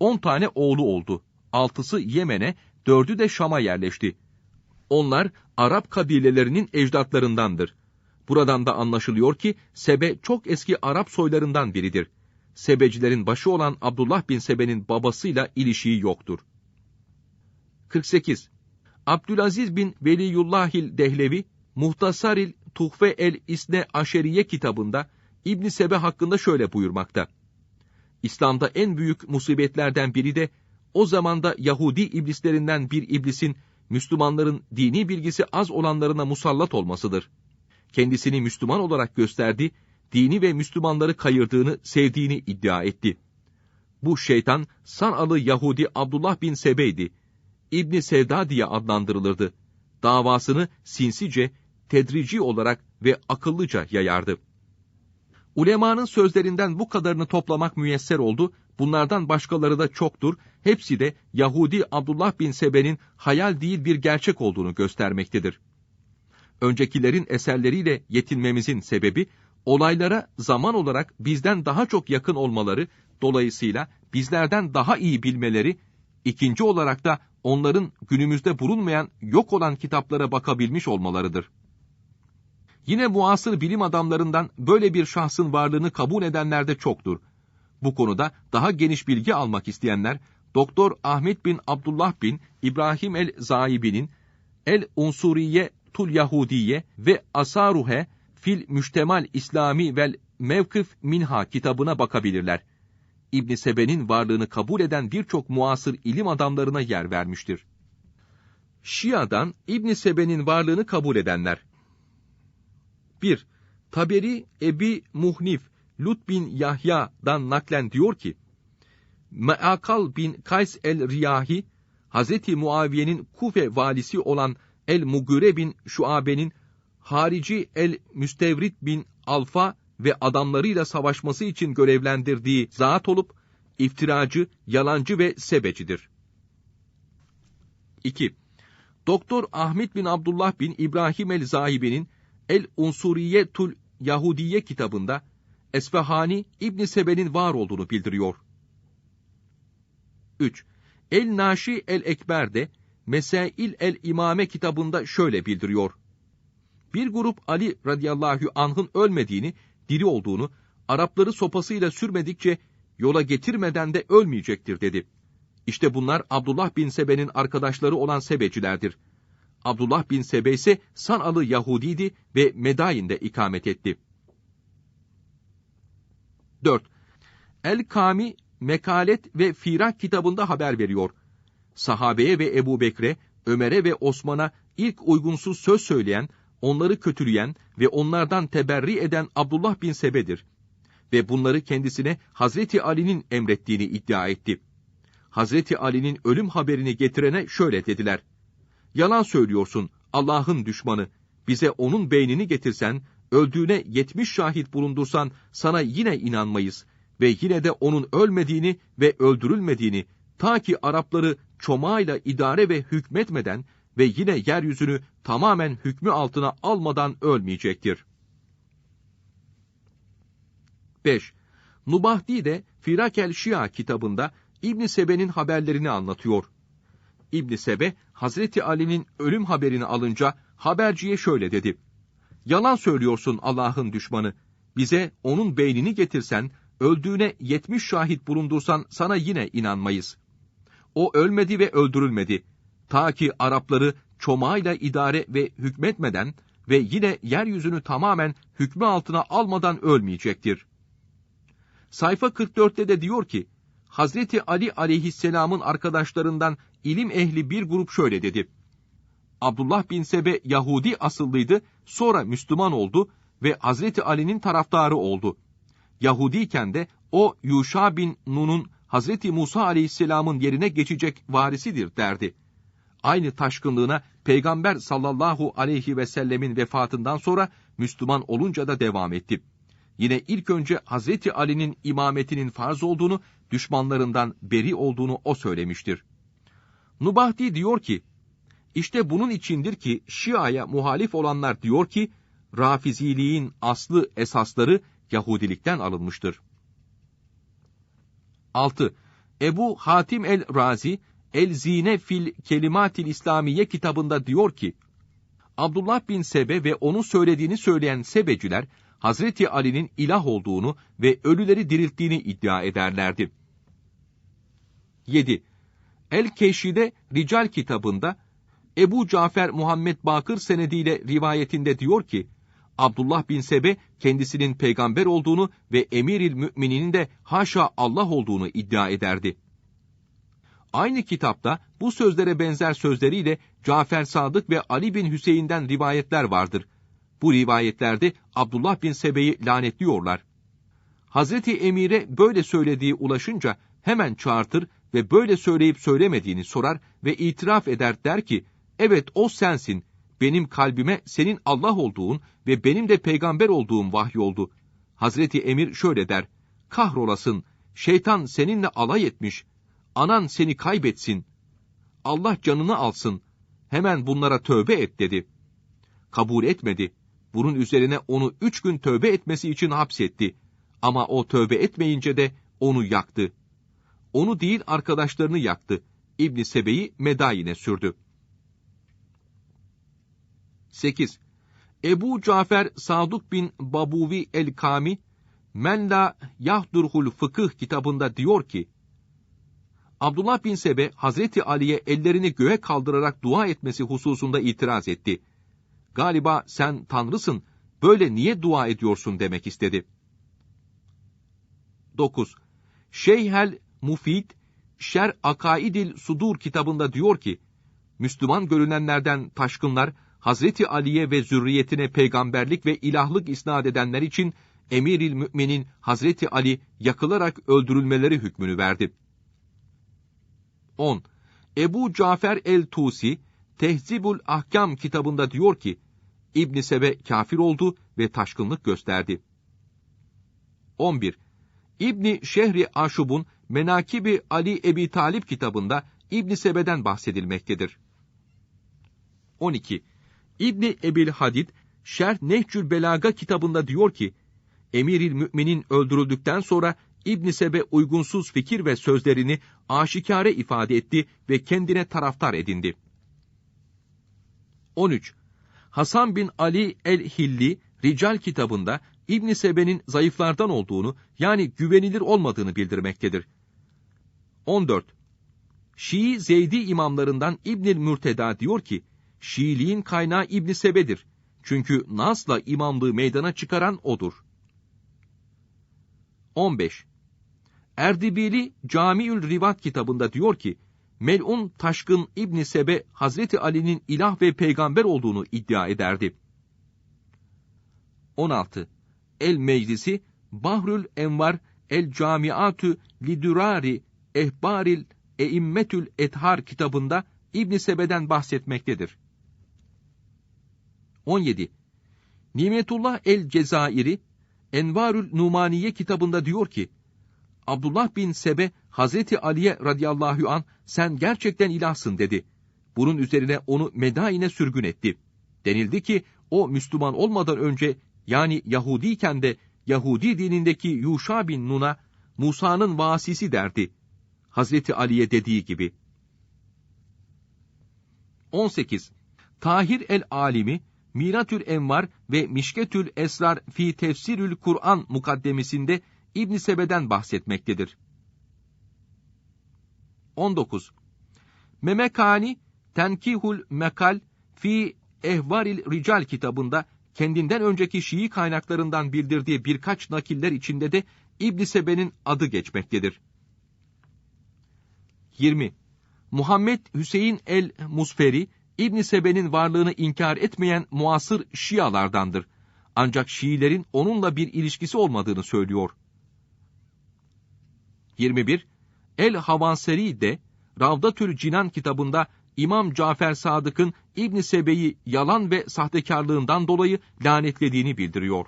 On tane oğlu oldu. Altısı Yemen'e, dördü de Şam'a yerleşti. Onlar Arap kabilelerinin ecdatlarındandır. Buradan da anlaşılıyor ki Sebe çok eski Arap soylarından biridir. Sebecilerin başı olan Abdullah bin Sebe'nin babasıyla ilişiği yoktur. 48. Abdülaziz bin Veliyullahil Dehlevi, Muhtasaril Tuhfe el İsne Aşeriye kitabında İbn Sebe hakkında şöyle buyurmakta. İslam'da en büyük musibetlerden biri de o zamanda Yahudi iblislerinden bir iblisin Müslümanların dini bilgisi az olanlarına musallat olmasıdır. Kendisini Müslüman olarak gösterdi, dini ve Müslümanları kayırdığını, sevdiğini iddia etti. Bu şeytan San'alı Yahudi Abdullah bin Sebe'ydi. İbni Sevda diye adlandırılırdı. Davasını sinsice, tedrici olarak ve akıllıca yayardı. Ulemanın sözlerinden bu kadarını toplamak müyesser oldu, bunlardan başkaları da çoktur, hepsi de Yahudi Abdullah bin Sebe'nin hayal değil bir gerçek olduğunu göstermektedir. Öncekilerin eserleriyle yetinmemizin sebebi, olaylara zaman olarak bizden daha çok yakın olmaları, dolayısıyla bizlerden daha iyi bilmeleri, ikinci olarak da onların günümüzde bulunmayan, yok olan kitaplara bakabilmiş olmalarıdır. Yine muasır bilim adamlarından böyle bir şahsın varlığını kabul edenler de çoktur. Bu konuda daha geniş bilgi almak isteyenler, Doktor Ahmet bin Abdullah bin İbrahim el-Zaibi'nin El-Unsuriye Tul Yahudiye ve Asaruhe fil Müştemal İslami vel Mevkif Minha kitabına bakabilirler. İbn Sebe'nin varlığını kabul eden birçok muasır ilim adamlarına yer vermiştir. Şia'dan İbn Sebe'nin varlığını kabul edenler 1. Taberi Ebi Muhnif Lut bin Yahya'dan naklen diyor ki, Me'akal bin Kays el-Riyahi, Hazreti Muaviye'nin Kufe valisi olan el-Mugire bin Şuabe'nin harici el-Müstevrit bin Alfa ve adamlarıyla savaşması için görevlendirdiği zat olup, iftiracı, yalancı ve sebecidir. 2. Doktor Ahmet bin Abdullah bin İbrahim el-Zahibi'nin El-Unsuriye Tul Yahudiye kitabında Esfahani İbn Sebe'nin var olduğunu bildiriyor. 3. El-Naşi el-Ekber'de Mesail el-İmame kitabında şöyle bildiriyor. Bir grup Ali radıyallahu anh'ın ölmediğini, diri olduğunu, Arapları sopasıyla sürmedikçe yola getirmeden de ölmeyecektir dedi. İşte bunlar Abdullah bin Sebe'nin arkadaşları olan Sebecilerdir. Abdullah bin Sebe ise San'alı Yahudiydi ve Medayin'de ikamet etti. 4. El-Kami Mekalet ve Firak kitabında haber veriyor. Sahabeye ve Ebu Bekre, Ömer'e ve Osman'a ilk uygunsuz söz söyleyen, onları kötüleyen ve onlardan teberri eden Abdullah bin Sebe'dir. Ve bunları kendisine Hazreti Ali'nin emrettiğini iddia etti. Hazreti Ali'nin ölüm haberini getirene şöyle dediler. Yalan söylüyorsun Allah'ın düşmanı. Bize onun beynini getirsen, öldüğüne yetmiş şahit bulundursan sana yine inanmayız ve yine de onun ölmediğini ve öldürülmediğini ta ki Arapları çomağıyla idare ve hükmetmeden ve yine yeryüzünü tamamen hükmü altına almadan ölmeyecektir. 5. Nubahdi de Firakel Şia kitabında İbn Sebe'nin haberlerini anlatıyor. İbn Sebe, Hazreti Ali'nin ölüm haberini alınca haberciye şöyle dedi. Yalan söylüyorsun Allah'ın düşmanı. Bize onun beynini getirsen, öldüğüne yetmiş şahit bulundursan sana yine inanmayız. O ölmedi ve öldürülmedi. Ta ki Arapları çomağıyla idare ve hükmetmeden ve yine yeryüzünü tamamen hükmü altına almadan ölmeyecektir. Sayfa 44'te de diyor ki, Hazreti Ali aleyhisselamın arkadaşlarından ilim ehli bir grup şöyle dedi. Abdullah bin Sebe Yahudi asıllıydı, sonra Müslüman oldu ve Hazreti Ali'nin taraftarı oldu. Yahudiyken de o Yuşa bin Nun'un Hazreti Musa aleyhisselamın yerine geçecek varisidir derdi. Aynı taşkınlığına Peygamber sallallahu aleyhi ve sellemin vefatından sonra Müslüman olunca da devam etti. Yine ilk önce Hazreti Ali'nin imametinin farz olduğunu, düşmanlarından beri olduğunu o söylemiştir. Nubahdi diyor ki, işte bunun içindir ki Şia'ya muhalif olanlar diyor ki, Rafiziliğin aslı esasları Yahudilikten alınmıştır. 6. Ebu Hatim el-Razi, El-Zine fil Kelimatil İslamiye kitabında diyor ki, Abdullah bin Sebe ve onun söylediğini söyleyen Sebeciler, Hazreti Ali'nin ilah olduğunu ve ölüleri dirilttiğini iddia ederlerdi. 7. El-Keşi'de Rical kitabında Ebu Cafer Muhammed Bakır senediyle rivayetinde diyor ki, Abdullah bin Sebe kendisinin peygamber olduğunu ve emiril mümininin de haşa Allah olduğunu iddia ederdi. Aynı kitapta bu sözlere benzer sözleriyle Cafer Sadık ve Ali bin Hüseyin'den rivayetler vardır. Bu rivayetlerde Abdullah bin Sebe'yi lanetliyorlar. Hazreti Emir'e böyle söylediği ulaşınca hemen çağırtır ve böyle söyleyip söylemediğini sorar ve itiraf eder der ki, evet o sensin, benim kalbime senin Allah olduğun ve benim de peygamber olduğum vahyoldu. Hazreti Emir şöyle der, kahrolasın, şeytan seninle alay etmiş, anan seni kaybetsin, Allah canını alsın, hemen bunlara tövbe et dedi. Kabul etmedi. Bunun üzerine onu üç gün tövbe etmesi için hapsetti. Ama o tövbe etmeyince de onu yaktı. Onu değil arkadaşlarını yaktı. İbni Sebe'yi Medayine sürdü. 8. Ebu Cafer Saduk bin Babuvi el-Kami, Men la yahdurhul fıkıh kitabında diyor ki, Abdullah bin Sebe, Hazreti Ali'ye ellerini göğe kaldırarak dua etmesi hususunda itiraz etti. Galiba sen Tanrısın, böyle niye dua ediyorsun demek istedi. 9. Şeyhel Mufid, Şer Akaidil Sudur kitabında diyor ki, Müslüman görünenlerden taşkınlar, Hazreti Ali'ye ve zürriyetine peygamberlik ve ilahlık isnat edenler için Emiril Mü'minin Hazreti Ali yakılarak öldürülmeleri hükmünü verdi. 10. Ebu Cafer el-Tusi, Tehzibul Ahkam kitabında diyor ki, İbn Sebe kafir oldu ve taşkınlık gösterdi. 11. İbni Şehri Aşub'un Menakibi Ali Ebi Talip kitabında İbn Sebe'den bahsedilmektedir. 12. İbni Ebil Hadid, Şerh Nehcül Belaga kitabında diyor ki, Emiril Mü'minin öldürüldükten sonra İbn Sebe uygunsuz fikir ve sözlerini aşikare ifade etti ve kendine taraftar edindi. 13. Hasan bin Ali el-Hilli, Rical kitabında İbn Sebe'nin zayıflardan olduğunu, yani güvenilir olmadığını bildirmektedir. 14. Şii Zeydi imamlarından İbnül Mürteda diyor ki, Şiiliğin kaynağı İbn Sebe'dir. Çünkü Nas'la imamlığı meydana çıkaran odur. 15. Erdibili Camiül Rivat kitabında diyor ki, Mel'un Taşkın İbn Sebe Hazreti Ali'nin ilah ve peygamber olduğunu iddia ederdi. 16. El Meclisi Bahrül Envar El Camiatü Lidurari Ehbaril Eimmetül Ethar kitabında İbn Sebe'den bahsetmektedir. 17. Nimetullah el Cezairi Envarül Numaniye kitabında diyor ki, Abdullah bin Sebe Hazreti Ali'ye radıyallahu an sen gerçekten ilahsın dedi. Bunun üzerine onu Medain'e sürgün etti. Denildi ki o Müslüman olmadan önce yani Yahudiyken de Yahudi dinindeki Yuşa bin Nun'a Musa'nın vasisi derdi. Hazreti Ali'ye dediği gibi. 18. Tahir el-Alimi Miratül Envar ve Mişketül Esrar fi Tefsirül Kur'an mukaddemesinde İbn Sebe'den bahsetmektedir. 19. Memekani Tenkihul Mekal fi Ehvaril Rical kitabında kendinden önceki Şii kaynaklarından bildirdiği birkaç nakiller içinde de İbn Sebe'nin adı geçmektedir. 20. Muhammed Hüseyin el-Musferi İbn Sebe'nin varlığını inkar etmeyen muasır Şialardandır. Ancak Şiilerin onunla bir ilişkisi olmadığını söylüyor. 21. El Havanseri de Ravdatül Cinan kitabında İmam Cafer Sadık'ın İbn Sebe'yi yalan ve sahtekarlığından dolayı lanetlediğini bildiriyor.